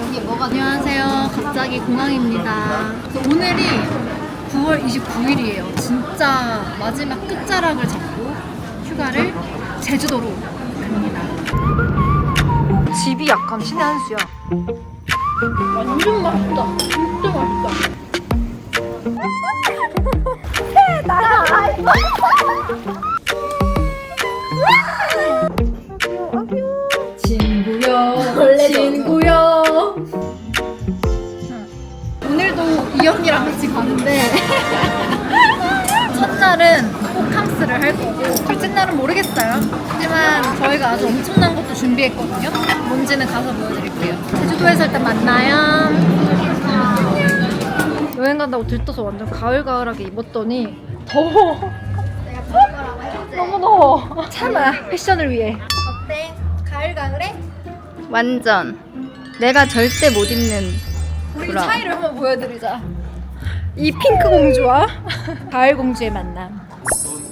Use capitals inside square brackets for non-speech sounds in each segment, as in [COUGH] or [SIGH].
여기 뭐가 안녕하세요. 갑자기 공항입니다. 그래서 오늘이 9월 29일이에요. 진짜 마지막 끝자락을 잡고 휴가를 제주도로 갑니다. 집이 약간 신의 한 수야. 완전 맛있다. 진짜 맛있다. [LAUGHS] 친구요, [LAUGHS] 친구요. 오늘도 이 언니랑 같이 가는데 [LAUGHS] 첫날은 호캉스를 할 거고 둘째 날은 모르겠어요. 하지만 저희가 아주 엄청난 것도 준비했거든요. 뭔지는 가서 보여드릴게요. 제주도에서 일단 만나요. 여행 간다고 들떠서 완전 가을가을하게 입었더니 더워. 너무 더워. 참아 패션을 위해. 완전 내가 절대 못 입는 우리 브라운. 차이를 한번 보여드리자. 이 핑크 공주와 [LAUGHS] 가을 공주의 만남.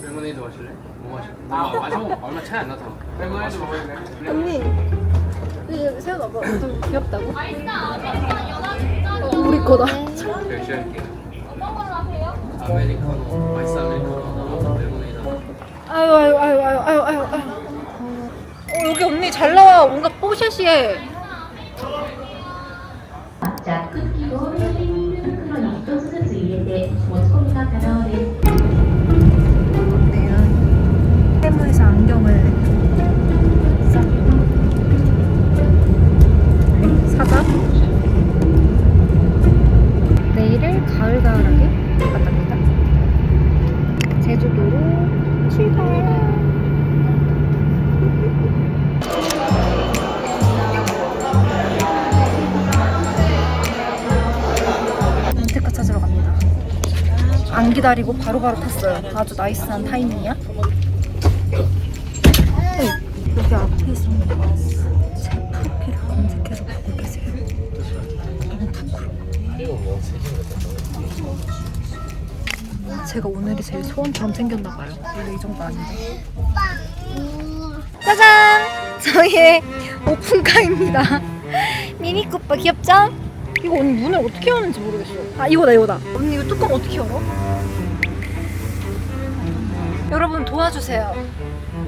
레모네이드 마실래? 뭐 마실래? 아, 마셔. 얼마 차이 안 나서. 레모네이드 먹을래? 언니. 세워놔봐. 좀 귀엽다고? 어, 우리 거다. 하세요? 아메리카노, 아이스 아메리카노, 레모네이드. 아유 아유 아유 아유 아유 아유. 아유. 어, 여기 언니 잘 나와. 뭔가 뽀샤시해. じゃあクッキーをビニール袋に一つずつ入れて持ち込みが可能です 세무에서 안경을 싹 사자. 내일을 가을가을하게 만납니다. 제주도로 출발. 안 기다리고 바로바로 탔어요. 아주 나이스한 타이밍이야. 여기 앞에 있는 제 프로필을 검색해서 보고 계세요. 너무 부끄러워. 제가 오늘이 제일 소원처럼 생겼나봐요. 원래 이 정도 아닌데. 짜잔! 저희의 오픈카입니다. 미니쿠빠 귀엽죠? 이거 언니 문을 어떻게 여는지 모르겠어. 아 이거다 이거다. 언니 이거 뚜껑 어떻게 열어? 여러분 도와주세요.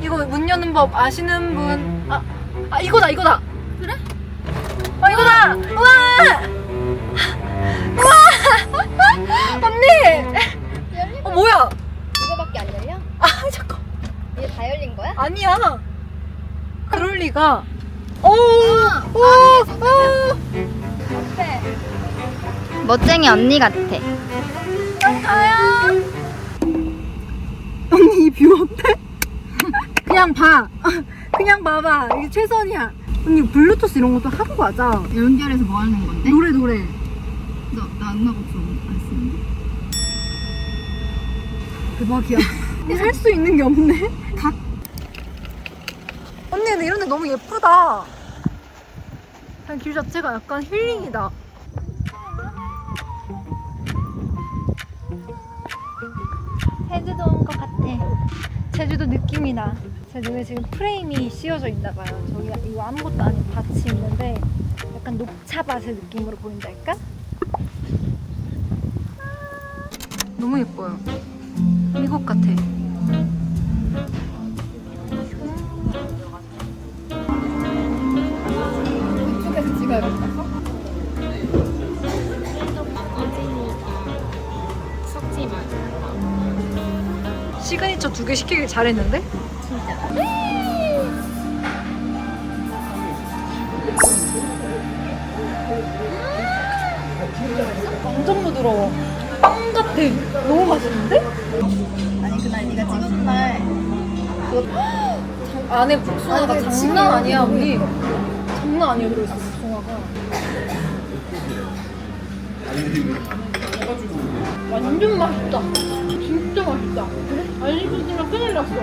이거 문 여는 법 아시는 분? 아, 아 이거다 이거다. 그래? 아 이거다. 우와! 우와! [LAUGHS] 언니! 어 뭐야? 이거밖에 안 열려? 아 잠깐. 이게 다 열린 거야? 아니야. 그럴 리가. 오! 오! 오! 어때? 멋쟁이 언니 같아. 가요. 언니 이 뷰 어때? [LAUGHS] 그냥 봐. [LAUGHS] 그냥 봐봐. 이게 최선이야. 언니 블루투스 이런 것도 하고 가자. 연결해서 뭐 하는 건데? 노래 노래. 나, 나 음악 없어. 안 쓰는데? 대박이야. [LAUGHS] 살 수 있는 게 없네. 각. 언니 근데 이런 데 너무 예쁘다. 그냥 길 자체가 약간 힐링이다. 제주도 온 것 같아. 제주도 느낌이 나. 제 눈에 지금 프레임이 씌워져 있나 봐요. 저기 이거 아무것도 아닌 밭이 있는데 약간 녹차밭의 느낌으로 보인달까? 너무 예뻐요. 미국 같아. 두 개 시키길 잘했는데? 완전 부드러워. 빵 같아. 너무 맛있는데? 아니 그날 네가 찍은 날 안에 복숭아가 아니, 장난 아니야, 우리. 장난 아니야, 들어있어, 복숭아가. 완전 맛있다. 진짜 맛있다. 그래? 안 씹어지면 큰일 났어.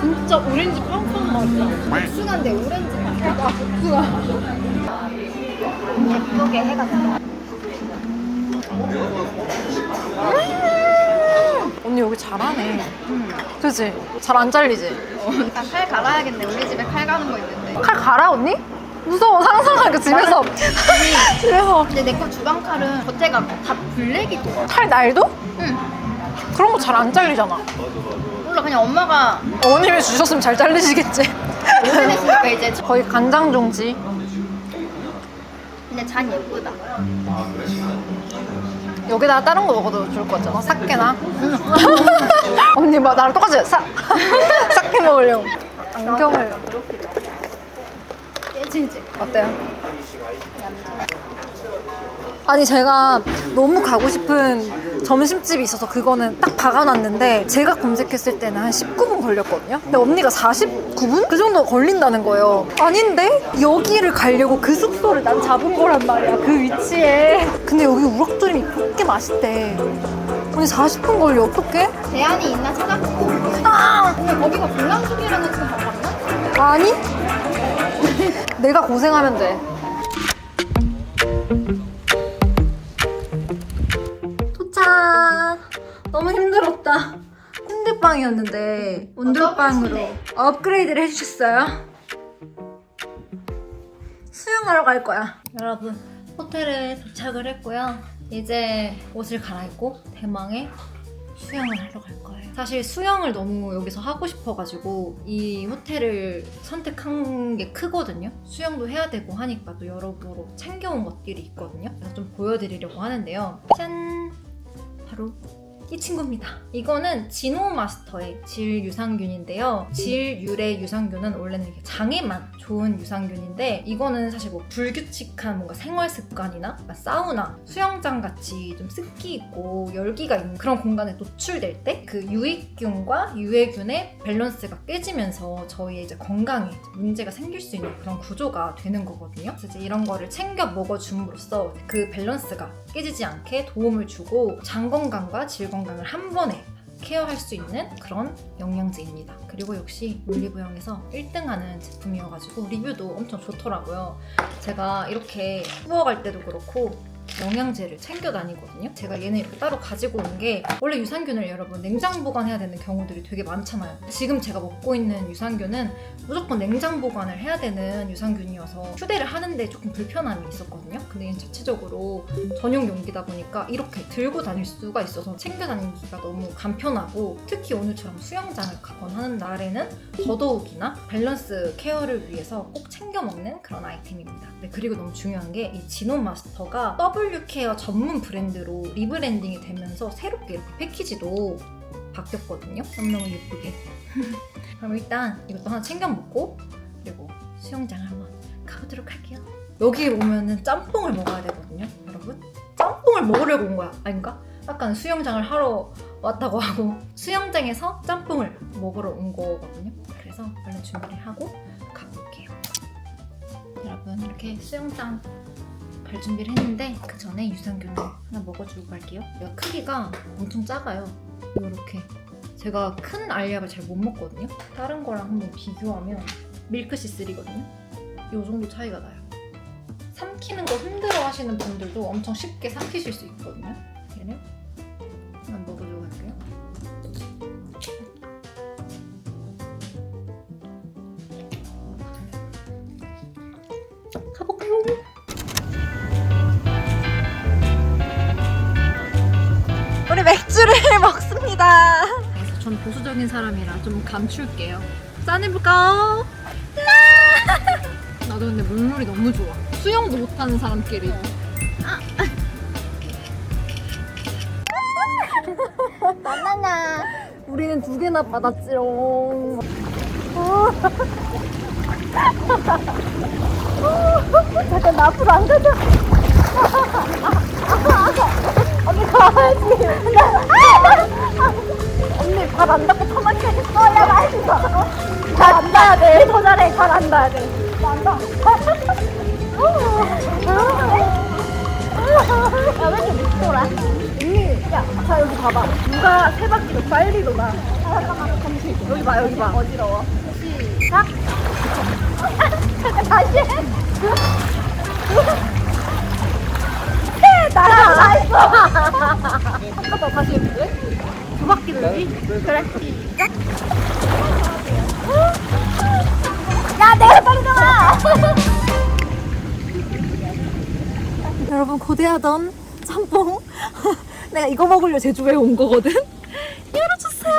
진짜 오렌지 팡팡 맛이야. 복숭아인데 오렌지 맛. 아, 복숭아. 예쁘게 해가지고. 언니 여기 잘하네. 그치? 잘안 잘리지? 나칼 갈아야겠네. 우리 집에 칼 가는 거 있는데. 칼 갈아, 언니? 무서워 상상하니까 집에서 [LAUGHS] 집에서 근데 내 거 주방 칼은 겉에가 다 블랙이고. 칼 날도? 응. 그런 거 잘 안 잘리잖아. 몰라 그냥 엄마가 어머님이 주셨으면 잘 잘리시겠지. 오래됐으니까 이제. [LAUGHS] 거의 간장 종지. 근데 잔 예쁘다. 여기다가 다른 거 먹어도 좋을 것 같잖아. 사케나. [LAUGHS] 언니 막 나랑 똑같이 사 사케 먹으려고. 안경을 깨지지. 어때요? 아니 제가 너무 가고 싶은 점심집이 있어서 그거는 딱 박아놨는데 제가 검색했을 때는 한 19분 걸렸거든요 근데 언니가 49분? 그 정도 걸린다는 거예요 아닌데? 여기를 가려고 그 숙소를 난 잡은 거란 말이야 그 위치에 근데 여기 우럭조림이 그렇게 맛있대 언니 40분 걸려 어떡해? 대안이 있나 찾아보고. 아! 근데 거기가 불량식이라는 거 가봤나? 아니? [LAUGHS] 내가 고생하면 돼. 도착! 너무 힘들었다. 홍대빵이었는데 온돌빵으로 업그레이드를 해주셨어요. 수영하러 갈 거야. 여러분, 호텔에 도착을 했고요. 이제 옷을 갈아입고 대망의 수영을 하러 갈 거예요. 사실 수영을 너무 여기서 하고 싶어가지고 이 호텔을 선택한 게 크거든요. 수영도 해야 되고 하니까 또 여러모로 챙겨온 것들이 있거든요. 그래서 좀 보여드리려고 하는데요. 짠! 바로 이 친구입니다. 이거는 진호 마스터의 질 유산균인데요. 질 유래 유산균은 원래는 이렇게 장에만 좋은 유산균인데 이거는 사실 뭐 불규칙한 뭔가 생활 습관이나 사우나, 수영장 같이 좀 습기 있고 열기가 있는 그런 공간에 노출될 때 그 유익균과 유해균의 밸런스가 깨지면서 저희의 이제 건강에 문제가 생길 수 있는 그런 구조가 되는 거거든요. 그래서 이런 거를 챙겨 먹어줌으로써 그 밸런스가 깨지지 않게 도움을 주고 장 건강과 질 건강 을 한 번에 케어할 수 있는 그런 영양제입니다. 그리고 역시 올리브영에서 1등하는 제품이어가지고 리뷰도 엄청 좋더라고요. 제가 이렇게 투어 갈 때도 그렇고 영양제를 챙겨 다니거든요. 제가 얘는 이렇게 따로 가지고 온 게 원래 유산균을 여러분 냉장 보관해야 되는 경우들이 되게 많잖아요. 지금 제가 먹고 있는 유산균은 무조건 냉장 보관을 해야 되는 유산균이어서 휴대를 하는데 조금 불편함이 있었거든요. 근데 얘는 자체적으로 전용 용기다 보니까 이렇게 들고 다닐 수가 있어서 챙겨 다니기가 너무 간편하고 특히 오늘처럼 수영장을 가거나 하는 날에는 더더욱이나 밸런스 케어를 위해서 꼭 챙겨 먹는 그런 아이템입니다. 네, 그리고 너무 중요한 게 이 진호 마스터가 W 케어 전문 브랜드로 리브랜딩이 되면서 새롭게 이렇게 패키지도 바뀌었거든요. 너무너무 예쁘게. [LAUGHS] 그럼 일단 이것도 하나 챙겨 먹고 그리고 수영장을 한번 가보도록 할게요. 여기 오면은 짬뽕을 먹어야 되거든요, 여러분. 짬뽕을 먹으려고 온 거야, 아닌가? 약간 수영장을 하러 왔다고 [LAUGHS] 하고 수영장에서 짬뽕을 먹으러 온 거거든요. 그래서 얼른 준비를 하고 가볼게요. 여러분 이렇게 수영장 갈 준비를 했는데 그 전에 유산균을 하나 먹어주고 갈게요. 얘가 크기가 엄청 작아요. 이렇게 제가 큰 알약을 잘 못 먹거든요. 다른 거랑 한번 비교하면 밀크시슬이거든요. 이 정도 차이가 나요. 삼키는 거 힘들어 하시는 분들도 엄청 쉽게 삼키실 수 있거든요. 보수적인 사람이라 좀 감출게요. 짠해볼까? [LAUGHS] 나도 근데 물놀이 너무 좋아. 수영도 못하는 사람끼리. 바나나. 우리는 두 개나 받았지롱. 잠깐 나 앞으로 안 가자. [LAUGHS] 언니 가야지. 언니 발안 닿고 터막혀. 어, 야, 맛있어. 발안 닿아야 돼. 더 잘해. 발안 닿아야 돼. 안 닿아. 야, 왜 이렇게 돌아? 언니, 야, 자, 여기 봐봐. 누가 세 바퀴 더 빨리 돌아. 여기 봐, 여기 봐. 어지러워. 시작. [LAUGHS] 다시 해. 나랑 다 했어. 한번 더 다시 해볼래? 두 바퀴 돌기? 그래. 시작. 야, 내가. 여러분 고대하던 짬뽕 [LAUGHS] 내가 이거 먹으려 제주에 온 거거든 [LAUGHS] 열어주세요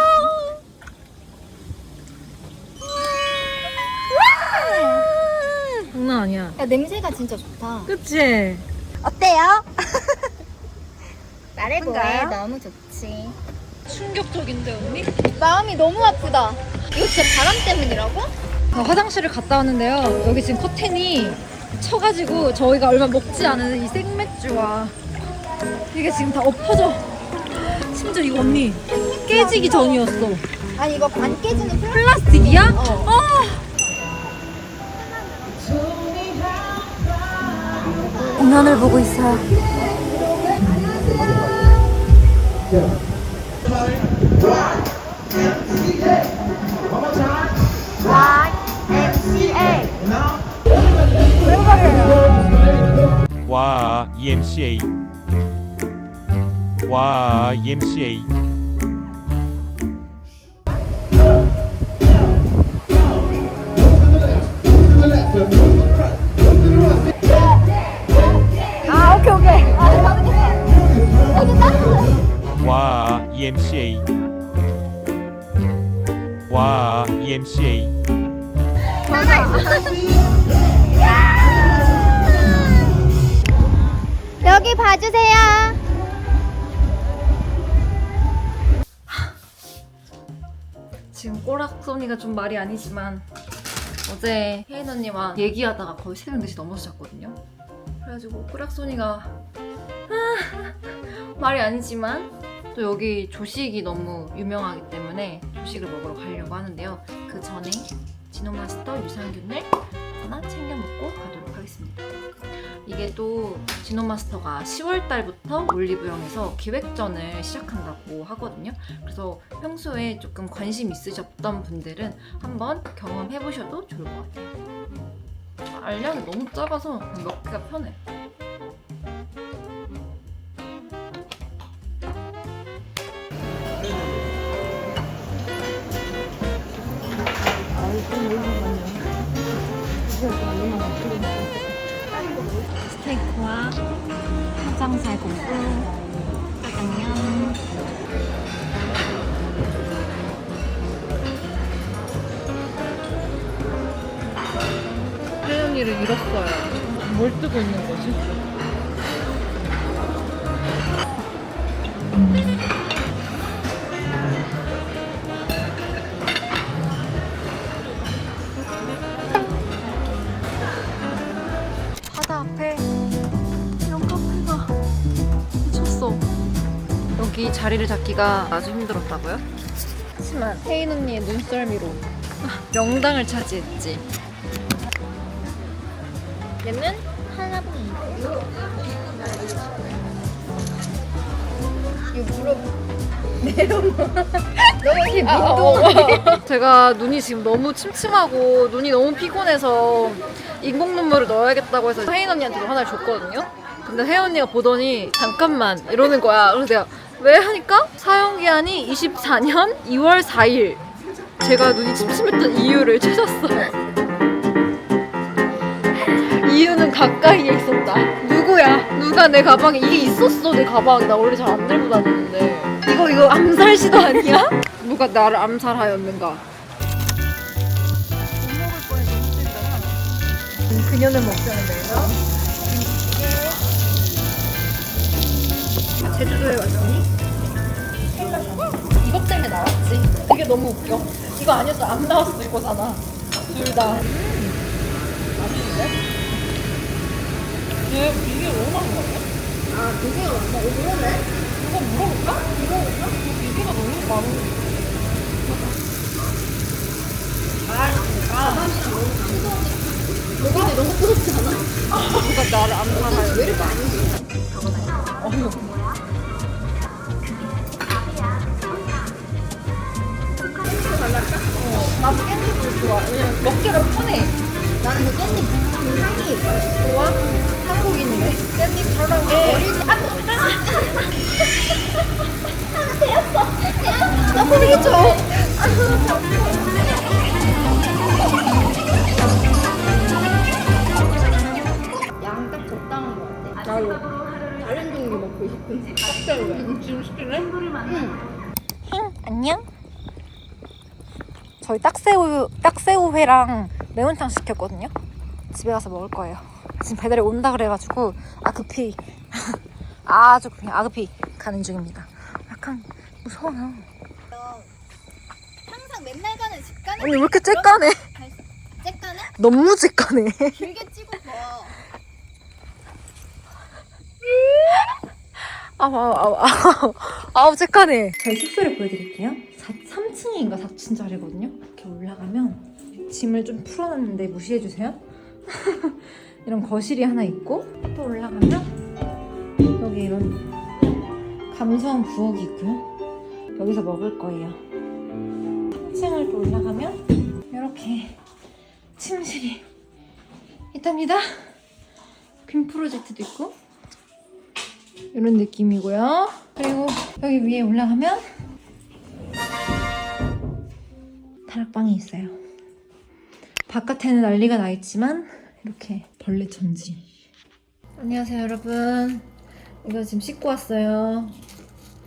장난 아니야 야 냄새가 진짜 좋다. 그치? 어때요? [LAUGHS] 말해 뭔가요? 너무 좋지. 충격적인데 언니? 마음이 너무 아프다. 이거 진짜 바람 때문이라고? 아, 화장실을 갔다 왔는데요 여기 지금 커튼이 쳐가지고 저희가 얼마 먹지 않은 이 생맥주와 이게 지금 다 엎어져 심지어 이거 언니 깨지기 전이었어 아니 이거 반 깨지는 플라 플라스틱이야? 어. 공연을 보고 있어요. 와 EMCA 와 EMCA 아 오케이 오케이. 와 EMCA 와 EMCA 여기 봐주세요. 지금 꼬락 소니가 좀 말이 아니지만 어제 혜인 언니와 얘기하다가 거의 새벽 4시 넘어서 잤거든요. 그래가지고 꼬락 소니가 아, 말이 아니지만 또 여기 조식이 너무 유명하기 때문에 조식을 먹으러 가려고 하는데요. 그 전에 진호마스터 유산균을 하나 챙겨 먹고 가도록 하겠습니다. 이게 또 진호마스터가 10월 달부터 올리브영에서 기획전을 시작한다고 하거든요. 그래서 평소에 조금 관심 있으셨던 분들은 한번 경험해 보셔도 좋을 것 같아요. 알약이 너무 작아서 먹기가 편해. 해장살 곰국 짜장면 혜연이를 잃었어요. 뭘 뜨고 있는 거지? 자리를 잡기가 아주 힘들었다고요? 하지만 혜인 언니의 눈썰미로 아, 명당을 차지했지. 얘는 하나뿐이. 이거 물어봐. 너무 이렇게 민도. 제가 눈이 지금 너무 침침하고 눈이 너무 피곤해서 인공 눈물을 넣어야겠다고 해서 혜인 언니한테도 하나를 줬거든요. 근데 혜인 언니가 보더니 잠깐만 이러는 거야. 그래서 내가 왜 하니까 사용 기한이 24년 2월 4일. 제가 눈이 침침했던 이유를 찾았어요. [LAUGHS] 이유는 가까이에 있었다. 누구야? 누가 내 가방에 이게 있었어 내 가방에 나 원래 잘 안 들고 다니는데 이거 이거 암살 시도 아니야? [LAUGHS] 누가 나를 암살하였는가? 그녀는 먹자는 데서 아, 제주도에 왔으니 이것 때문에 나왔지. 이게 너무 웃겨. 이거 아니었어 안 나왔을 거잖아. 둘 다. 맛있는데? 얘 이게 얼마나 거예요? 아, 얼마? 어, 그러네? 이거 물어볼까? 물어볼까? 비계가 너무 많은 목이 너무 뜨겁지 않아? 누가 나를 암살하여 왜 이렇게 아니지? 어휴 좋아. 왜냐면 먹기가 편해. 나는 그 깻잎 그 향이 좋아? 한국인이네. 깻잎 사랑해. 어릴 때나 분위기 줘. 양딱 적당한 것 같아. 아 다른 종류 먹고 싶은데. 깍새우야. 지금 시키네? 안녕. 저희 딱새우 딱새우회랑 매운탕 시켰거든요. 집에 가서 먹을 거예요. 지금 배달이 온다 그래가지고 아급히 아주 그냥 아급히 가는 중입니다. 약간 무서워요. 항상 맨날 가는 집 가는 언니 왜 이렇게 쬐까네? 째까네? 너무 쬐까네. 길게 찍어 봐. 아우 아우 아우 아우 쬐까네. 저희 숙소를 보여드릴게요. 3층인가 4층짜리거든요. 이렇게 올라가면 짐을 좀 풀어놨는데 무시해주세요. [LAUGHS] 이런 거실이 하나 있고 또 올라가면 여기 이런 감성 부엌이 있고요. 여기서 먹을 거예요. 3층을 또 올라가면 이렇게 침실이 있답니다. 빔 프로젝트도 있고 이런 느낌이고요. 그리고 여기 위에 올라가면 다락방이 있어요. 바깥에는 난리가 나 있지만 이렇게 벌레 천지. 안녕하세요 여러분. 이거 지금 씻고 왔어요.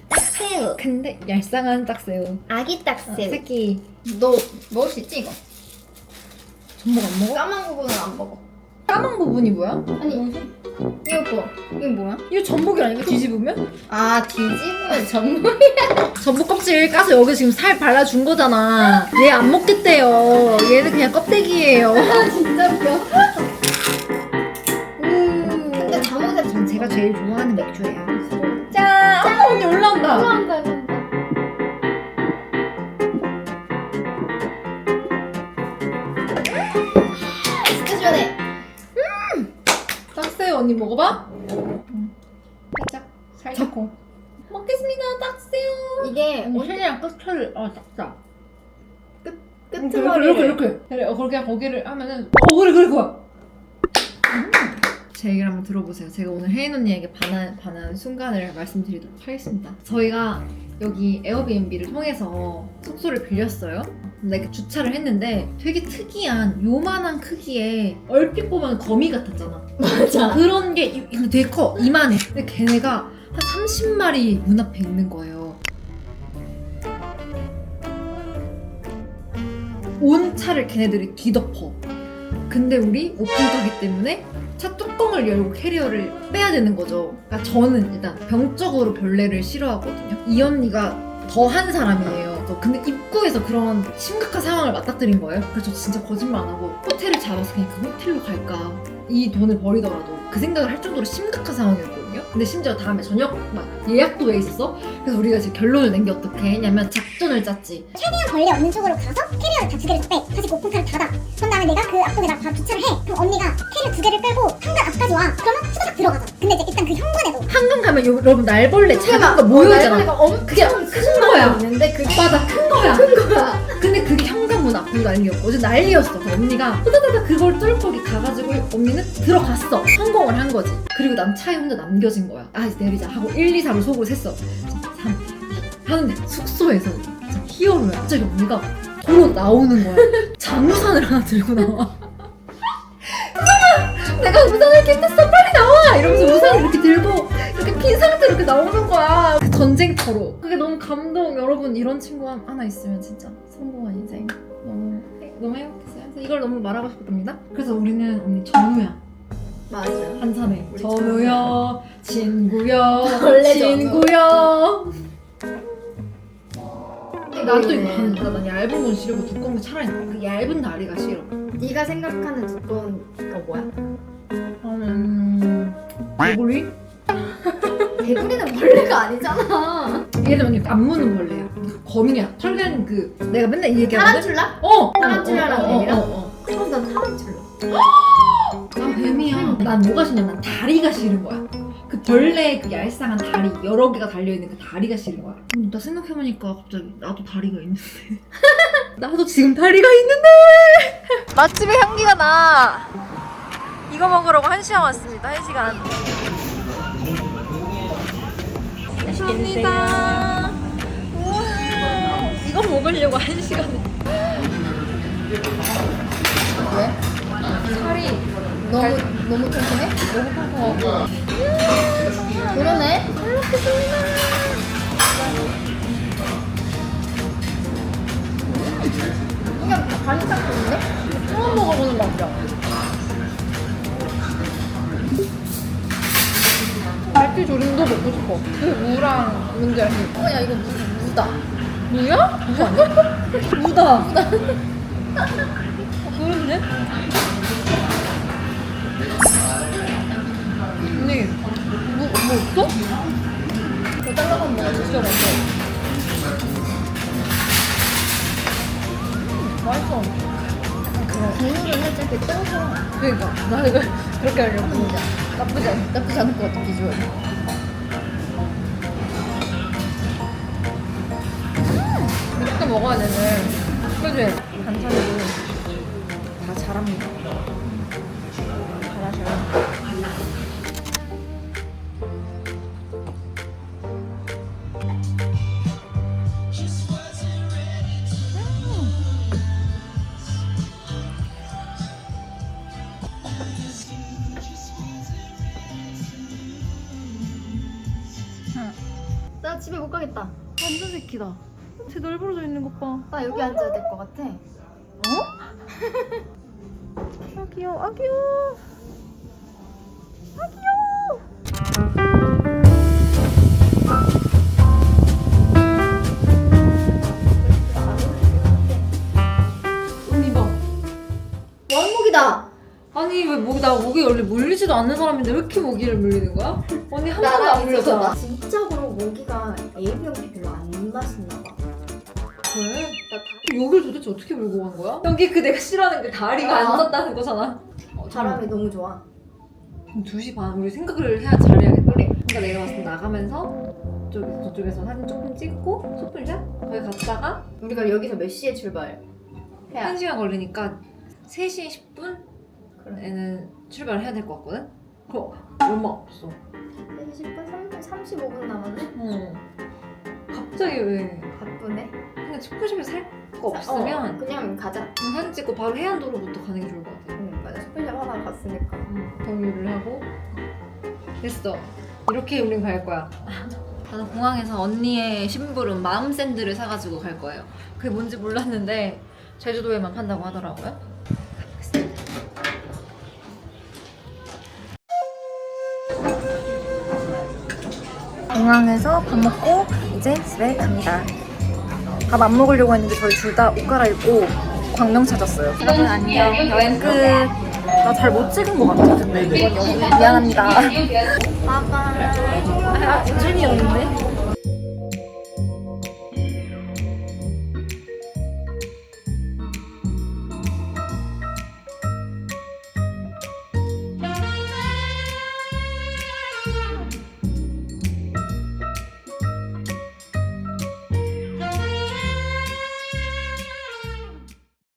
딱새우. 근데 얄쌍한 딱새우. 아기 어, 딱새우. 새끼 너 먹을 수 있지 이거? 전복 안 먹어? 까만 부분은 안 먹어. 까만 부분이 뭐야? 아니 이거 봐. 이거 뭐야? 이거 전복이 아니고 뒤집으면? 아 뒤집으면 전부. [LAUGHS] 전복 껍질 까서 여기 지금 살 발라준 거잖아. 얘 안 먹겠대요. 얘는 그냥 껍데기예요. 진짜 웃겨. 음. 근데 자몽색 전 제가 제일 좋아하는 맥주예요. 짠! 어머 언니 올라온다. 언니 먹어봐. 살짝 살짝 고 먹겠습니다 딱새우. 이게 언니 헬이랑 끝을 어 짝짝. 끄트머리를 이렇게 이렇게 그래 어, 그렇게 거기를 하면은 어 그래 그래 그거. 제 얘기를 한번 들어보세요. 제가 오늘 혜인 언니에게 반한 반한 순간을 말씀드리도록 하겠습니다. 저희가 여기 에어비앤비를 통해서 숙소를 빌렸어요. 근데 이렇게 주차를 했는데 되게 특이한 요만한 크기의 얼핏 보면 거미 같았잖아. [LAUGHS] 맞아. 그런 게 이- 근데 되게 커 이만해. 근데 걔네가 한 30마리 문 앞에 있는 거예요. 온 차를 걔네들이 뒤덮어. 근데 우리 오픈카기 때문에 차 뚜껑을 열고 캐리어를 빼야 되는 거죠. 그러니까 저는 일단 병적으로 벌레를 싫어하거든요. 이 언니가 더한 사람이에요. 근데 입구에서 그런 심각한 상황을 맞닥뜨린 거예요. 그래서 저 진짜 거짓말 안 하고 호텔을 잡아서 그냥 그 호텔로 갈까. 이 돈을 버리더라도 그 생각을 할 정도로 심각한 상황이었거든요. 근데 심지어 다음에 저녁 막 예약도 해 있었어. 그래서 우리가 지금 결론을 낸 게 어떻게 했냐면 작전을 짰지. 벌레 없는 쪽으로 가서 캐리어를 다 두 개를 빼 다시 그 오픈카를 닫아 그런 다음에 내가 그 앞쪽에다 다 주차를 해 그럼 언니가 캐리어 두 개를 빼고 현관 앞까지 와 그러면 후다닥 들어가자 근데 이제 일단 그 현관에도 한강 가면 요- 여러분 날벌레 작은 거 모여 있잖아. 엄청 그게 큰 거야. 있는데 그 맞아 큰 거야. 큰 거야. 근데 그게 현관문 앞으로 난리였고 어제 난리였어. 그래서 언니가 후다다다 그걸 뚫고 거기 가가지고 언니는 들어갔어. 성공을 한 거지. 그리고 난 차에 혼자 남겨진 거야. 아 이제 내리자 하고 1, 2, 3을 속으로 셌어. 3, 2 하는데 숙소에서 히어로야. 갑자기 언니가 도로 나오는 거야. [LAUGHS] 장우산을 하나 들고 나와. [LAUGHS] 내가 우산을 깼댔어. 빨리 나와. 이러면서 우산을 이렇게 들고 이렇게 핀 상태로 이렇게 나오는 거야. 그 전쟁터로. 그게 너무 감동. 여러분 이런 친구 한- 하나 있으면 진짜 성공한 인생. 너무 해- 너무 행복했어요. 그래서 이걸 너무 말하고 싶었답니다. 그래서 우리는 언니 전우야. 맞아. 한산해. 전우야, 친구야, 원래 친구야. 나도 이거 보이네. 하는데 난 얇은 건 싫고 두꺼운 거 차라리 그 얇은 다리가 싫어. 네가 생각하는 두꺼운 거 뭐야? 음, 개구리? [LAUGHS] 개구리는 벌레가 아니잖아. 얘는 언니 안 무는 벌레야. 거미야. 털된 그 내가 맨날 이 얘기하거든. 타란툴라? 어, 타란툴라랑 어, 어, 어, 뱀이랑? 어, 어. 그럼 난 타란툴라. [GASPS] 난 뱀이야. 난 뭐가 싫냐? 난 다리가 싫은 거야. 그 벌레 그 얄쌍한 다리 여러 개가 달려 있는 그 다리가 싫은 거야. 음, 나 생각해보니까 갑자기 나도 다리가 있는데. [LAUGHS] 나도 지금 다리가 있는데. [LAUGHS] 맛집의 향기가 나. 이거 먹으려고 한 시간 왔습니다. 한 시간. 감사합니다. 우와, 이거 먹으려고 한 시간을. 왜? 살이 너무 너무 통통해? 너무 통통하고. 그러네. 그냥 간이 딱 좋은데? 처음 먹어보는 맛이야. 갈치 조림도 먹고 싶어. 그 무랑 알지? 어, 야 이거 무, 무다. 무야? [LAUGHS] 무다. 무다. [LAUGHS] 그런데? 뭐, 뭐 없어? 저 잘라서 먹어, 진짜 맛있어. 음, 맛있어. 국물을 살짝 이렇게 떠서. 그니까, 나 이거 그렇게 하려고. 진짜. 나쁘지, 않, 나쁘지 않을 것 같아, 비주얼. 이렇게 먹어야 되네. 그지? 반찬으로 다 잘합니다. 나 집에 못 가겠다. 완전 새끼다. 쟤 널브러져 있는 것 봐. 나 여기 앉아야 될 것 같아. 어? [LAUGHS] 아 귀여워. 아 귀여워. 아니 왜 목이 나 목이 원래 물리지도 않는 사람인데 왜 이렇게 모기를 물리는 거야? 언니 한 번도 안 물렸잖아. 진짜로 모기가 AB형이 별로 안 맛있나 봐. 그래? 여길 도대체 어떻게 물고 간 거야? 여기 그 내가 싫어하는 그 다리가 아. 앉았다는 거잖아. 어, 바람이 너무 좋아. 그럼 2시 반 우리 생각을 해야 잘해야겠다. 그래. 그러니까 내가 봤을 때 나가면서 저기 저쪽에서 사진 조금 찍고 소품샵 거기 갔다가 우리가 여기서 몇 시에 출발? 해야. 한 시간 걸리니까 3시 10분 에는 출발을 해야 될 것 같거든? 그거 얼마 없어. 10분, 30분, 35분 남았네? 어. 갑자기 왜? 바쁘네. 근데 소품샵에 살 거 없으면 어, 그냥 가자. 그냥 사진 찍고 바로 해안도로부터 가는 게 좋을 것 같아. 응, 맞아. 스펠샵 하나 갔으니까. 경유를 하고 됐어. 이렇게 우린 갈 거야. 나는 공항에서 언니의 심부름 마음 샌드를 사가지고 갈 거예요. 그게 뭔지 몰랐는데 제주도에만 판다고 하더라고요. 공항에서 밥 먹고 이제 집에 갑니다. 밥 안 먹으려고 했는데 저희 둘 다 옷 갈아입고 광명 찾았어요. 여러분 안녕. 여행 끝. 나 잘 못 찍은 것 같아. 근데 이건 여기 미안합니다. 빠빠. 아, 우준이었는데?